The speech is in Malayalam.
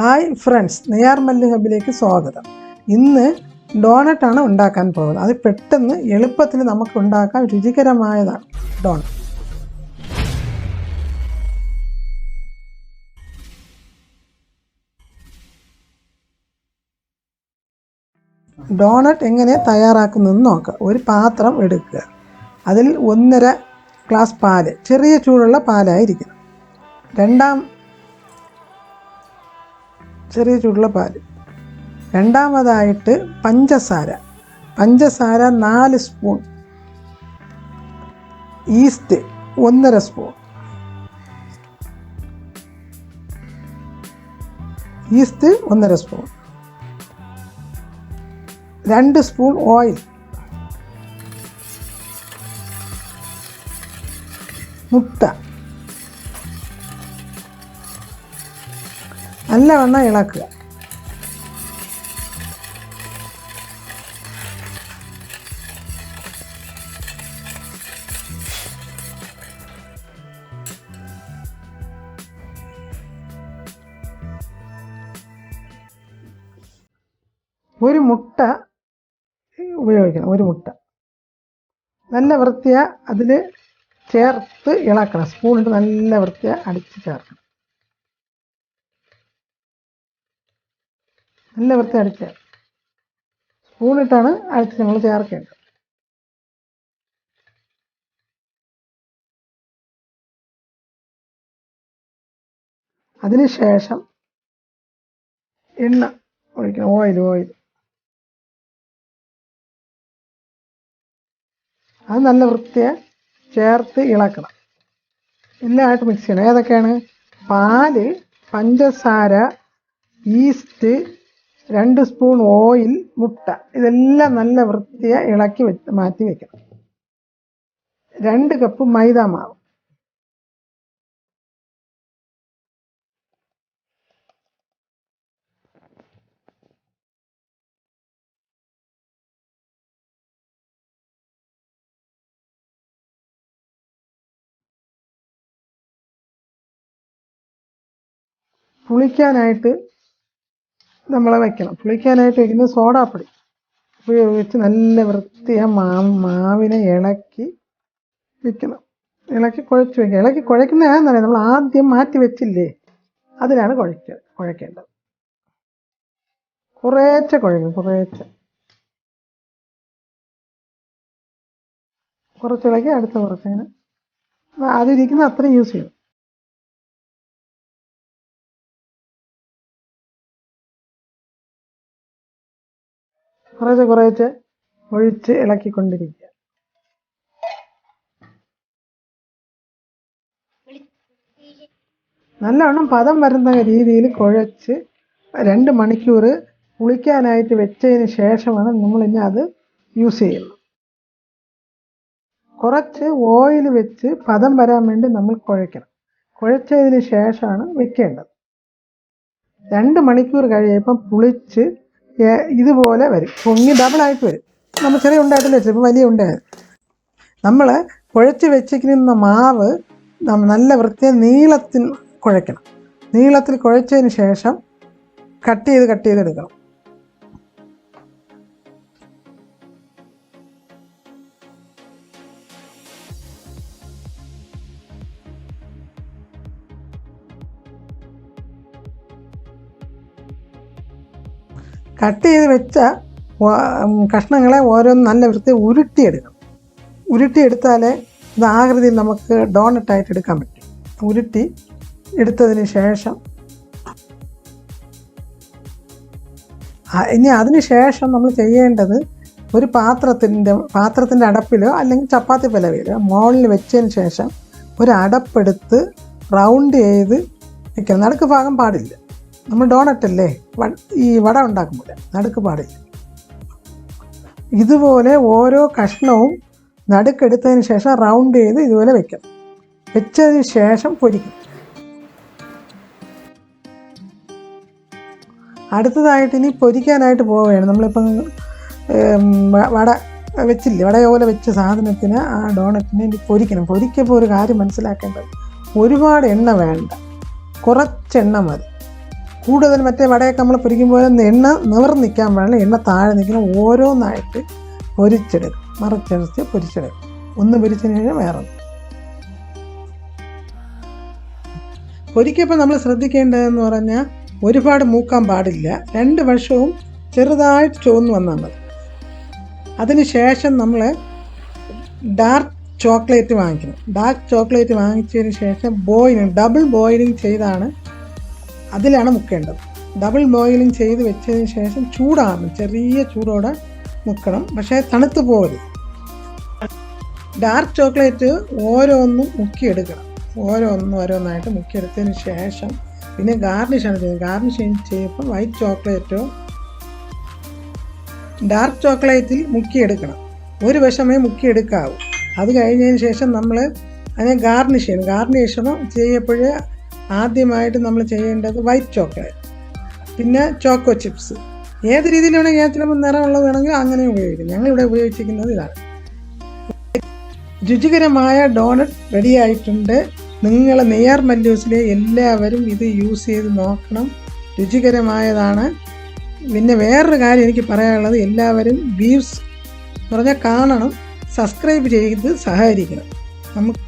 ഹായ് ഫ്രണ്ട്സ് നെയ്യാർ മല്ലി ഹബിലേക്ക് സ്വാഗതം. ഇന്ന് ഡോണറ്റാണ് ഉണ്ടാക്കാൻ പോകുന്നത്. അത് പെട്ടെന്ന് എളുപ്പത്തിൽ നമുക്ക് ഉണ്ടാക്കാൻ രുചികരമായതാണ് ഡോണറ്റ് ഡോണറ്റ് എങ്ങനെ തയ്യാറാക്കുന്നതെന്ന് നോക്കാം. ഒരു പാത്രം എടുക്കുക. അതിൽ ഒന്നര ഗ്ലാസ് പാൽ ചെറിയ ചൂടുള്ള പാലായിരിക്കണം. രണ്ടാം ചെറിയ ചൂടുള്ള പാൽ. രണ്ടാമതായിട്ട് പഞ്ചസാര. പഞ്ചസാര നാല് സ്പൂൺ. ഈസ്റ്റ് ഒന്നര സ്പൂൺ. ഈസ്റ്റ് ഒന്നര സ്പൂൺ. രണ്ട് സ്പൂൺ ഓയിൽ. മുട്ട. നല്ലവണ്ണം ഇളക്കുക ഒരു മുട്ട ഉപയോഗിക്കണം ഒരു മുട്ട. നല്ല വൃത്തിയ അതിൽ ചേർത്ത് ഇളക്കണം സ്പൂണിട്ട് നല്ല വൃത്തിയ അടിച്ച് ചേർക്കണം. നല്ല വൃത്തി അടിച്ച് സ്പൂണിട്ടാണ് അടിച്ച് ഞങ്ങൾ ചേർക്കേണ്ടത്. അതിനുശേഷം എണ്ണ ഒഴിക്കണം ഓയിൽ ഓയിൽ. അത് നല്ല വൃത്തിയെ ചേർത്ത് ഇളക്കണം. എല്ലാമായിട്ട് മിക്സ് ചെയ്യണം. ഏതൊക്കെയാണ്? പാൽ പഞ്ചസാര ഈസ്റ്റ് രണ്ട് സ്പൂൺ ഓയിൽ മുട്ട ഇതെല്ലാം നല്ല വൃത്തിയെ ഇളക്കി വെച്ച് മാറ്റി വെക്കണം. രണ്ട് കപ്പ് മൈദ മാവ്. പുളിക്കാനായിട്ട് നമ്മൾ വെക്കണം. പുളിക്കാനായിട്ട് വെക്കുന്നത് സോഡാപ്പൊടി. ഉപയോഗിച്ച് നല്ല വൃത്തിയ മാ മാവിനെ ഇളക്കി വെക്കണം. ഇളക്കി കുഴച്ച് വെക്കുക. ഇളക്കി കുഴക്കുന്നതാണെന്നറിയാം നമ്മൾ ആദ്യം മാറ്റി വെച്ചില്ലേ? അതിലാണ് കുഴക്ക കുഴക്കേണ്ടത് കുറേച്ച കുഴക്കും കുറേച്ച. കുറച്ചിളക്കി അടുത്ത കുറച്ചങ്ങനെ അതിരിക്കുന്ന അത്രയും യൂസ് ചെയ്യും കുറേശ്ശെ കുറേശ്ശെ ഒഴിച്ച് ഇളക്കിക്കൊണ്ടിരിക്കുക. നല്ലവണ്ണം പദം വരുന്ന രീതിയിൽ കുഴച്ച് രണ്ട് മണിക്കൂർ പുളിക്കാനായിട്ട് വെച്ചതിന് ശേഷമാണ് നമ്മൾ ഇനി അത് യൂസ് ചെയ്യുന്നത്. കുറച്ച് ഓയിൽ വെച്ച് പദം വരാൻ വേണ്ടി നമ്മൾ കുഴയ്ക്കണം. കുഴച്ചതിന് ശേഷമാണ് വെക്കേണ്ടത്. രണ്ട് മണിക്കൂർ കഴിയുമ്പം പുളിച്ച് ഇതുപോലെ വരും. പൊങ്ങി ഡബിളായിട്ട് വരും. നമ്മൾ ചെറിയ ഉണ്ടായിട്ടില്ല വെച്ചത്? ഇപ്പം വലിയ ഉണ്ടായത്. നമ്മൾ കുഴച്ച് വെച്ചിരിക്കുന്ന മാവ് നല്ല വൃത്തിയെ നീളത്തിൽ കുഴയ്ക്കണം. നീളത്തിൽ കുഴച്ചതിന് ശേഷം കട്ട് ചെയ്ത് കട്ട് ചെയ്തെടുക്കണം. കട്ട് ചെയ്ത് വെച്ച കഷ്ണങ്ങളെ ഓരോന്ന് നല്ല വൃത്തി ഉരുട്ടിയെടുക്കണം. ഉരുട്ടിയെടുത്താലേ ഇത് ആകൃതിയിൽ നമുക്ക് ഡോണറ്റായിട്ട് എടുക്കാൻ പറ്റും. ഉരുട്ടി എടുത്തതിന് ശേഷം ഇനി അതിന് ശേഷം നമ്മൾ ചെയ്യേണ്ടത് ഒരു പാത്രത്തിന്റെ പാത്രത്തിന്റെ അടപ്പിലോ അല്ലെങ്കിൽ ചപ്പാത്തി പലവയിലോ മുകളിൽ വെച്ചതിന് ശേഷം ഒരു അടപ്പെടുത്ത് റൗണ്ട് ചെയ്ത് വയ്ക്കണം നടുക്ക് ഭാഗം പാടില്ല. നമ്മൾ ഡോണറ്റ് അല്ലേ? ഈ വട ഉണ്ടാക്കുമ്പോൾ നടുക്ക് പാടില്ല ഇതുപോലെ ഓരോ കഷ്ണവും നടുക്കെടുത്തതിന് ശേഷം റൗണ്ട് ചെയ്ത് ഇതുപോലെ വെക്കണം. വെച്ചതിന് ശേഷം പൊരിക്കും. അടുത്തതായിട്ട് ഇനി പൊരിക്കാനായിട്ട് പോവുകയാണ്. നമ്മളിപ്പം വട വെച്ചില്ലേ? പോലെ വെച്ച സാധനത്തിന് ആ ഡോണറ്റിനെ ഇനി പൊരിക്കണം. പൊരിക്കുമ്പോൾ ഒരു കാര്യം മനസ്സിലാക്കേണ്ടത് ഒരുപാട് എണ്ണ വേണ്ട. കുറച്ചെണ്ണ മതി. കൂടുതൽ മറ്റേ വടയൊക്കെ നമ്മൾ പൊരിക്കുമ്പോൾ എണ്ണ നിവർന്നിക്കാൻ പാടില്ല. എണ്ണ താഴെ നിൽക്കണം ഓരോന്നായിട്ട് പൊരിച്ചെടുക്കും. മറിച്ചടിച്ച് പൊരിച്ചെടുക്കും. ഒന്ന് പൊരിച്ചതിന് കഴിഞ്ഞാൽ വേറെ. പൊരിക്കപ്പോൾ നമ്മൾ ശ്രദ്ധിക്കേണ്ടതെന്ന് പറഞ്ഞാൽ ഒരുപാട് മൂക്കാൻ പാടില്ല. രണ്ട് വശവും ചെറുതായിട്ട് ചുവന്ന് വന്നാൽ മതി. അതിന് ശേഷം നമ്മൾ ഡാർക്ക് ചോക്ലേറ്റ് വാങ്ങിക്കണം. ഡാർക്ക് ചോക്ലേറ്റ് വാങ്ങിച്ചതിന് ശേഷം ബോയിലിംഗ് ഡബിൾ ബോയിലിംഗ് ചെയ്താണ് അതിലാണ് മുക്കേണ്ടത്. ഡബിൾ ബോയിലിംഗ് ചെയ്ത് വെച്ചതിന് ശേഷം ചൂടാകണം ചെറിയ ചൂടോടെ മുക്കണം. പക്ഷേ തണുത്ത് പോകരുത് ഡാർക്ക് ചോക്ലേറ്റ് ഓരോന്നും മുക്കിയെടുക്കണം. ഓരോന്നും ഓരോന്നായിട്ട് മുക്കിയെടുത്തതിന് ശേഷം പിന്നെ ഗാർണിഷാണ് ചെയ്യുന്നത്. ഗാർണിഷ് ചെയ്യുമ്പോൾ വൈറ്റ് ചോക്ലേറ്റോ ഡാർക്ക് ചോക്ലേറ്റിൽ മുക്കിയെടുക്കണം. ഒരു വശമേ മുക്കിയെടുക്കാവൂ. അത് കഴിഞ്ഞതിന് ശേഷം നമ്മൾ അതിനെ ഗാർണിഷ് ചെയ്യണം. ഗാർണിഷ് ചെയ്യപ്പോൾ ആദ്യമായിട്ട് നമ്മൾ ചെയ്യേണ്ടത് വൈറ്റ് ചോക്ലേറ്റ് പിന്നെ ചോക്കോ ചിപ്സ് ഏത് രീതിയിലാണെങ്കിൽ ഞാൻ ചിലപ്പോൾ നിറമുള്ളത് വേണമെങ്കിൽ അങ്ങനെ ഉപയോഗിക്കും. ഞങ്ങളിവിടെ ഉപയോഗിച്ചിരിക്കുന്നത് ഇതാണ്. രുചികരമായ ഡോണറ്റ് റെഡിയായിട്ടുണ്ട് നിങ്ങൾ നെയ്യാർ മല്ലൂസിലെ എല്ലാവരും ഇത് യൂസ് ചെയ്ത് നോക്കണം. രുചികരമായതാണ്. പിന്നെ വേറൊരു കാര്യം എനിക്ക് പറയാനുള്ളത് എല്ലാവരും വ്യൂസ് എന്ന് പറഞ്ഞാൽ കാണണം. സബ്സ്ക്രൈബ് ചെയ്ത് സഹകരിക്കണം. നമുക്ക്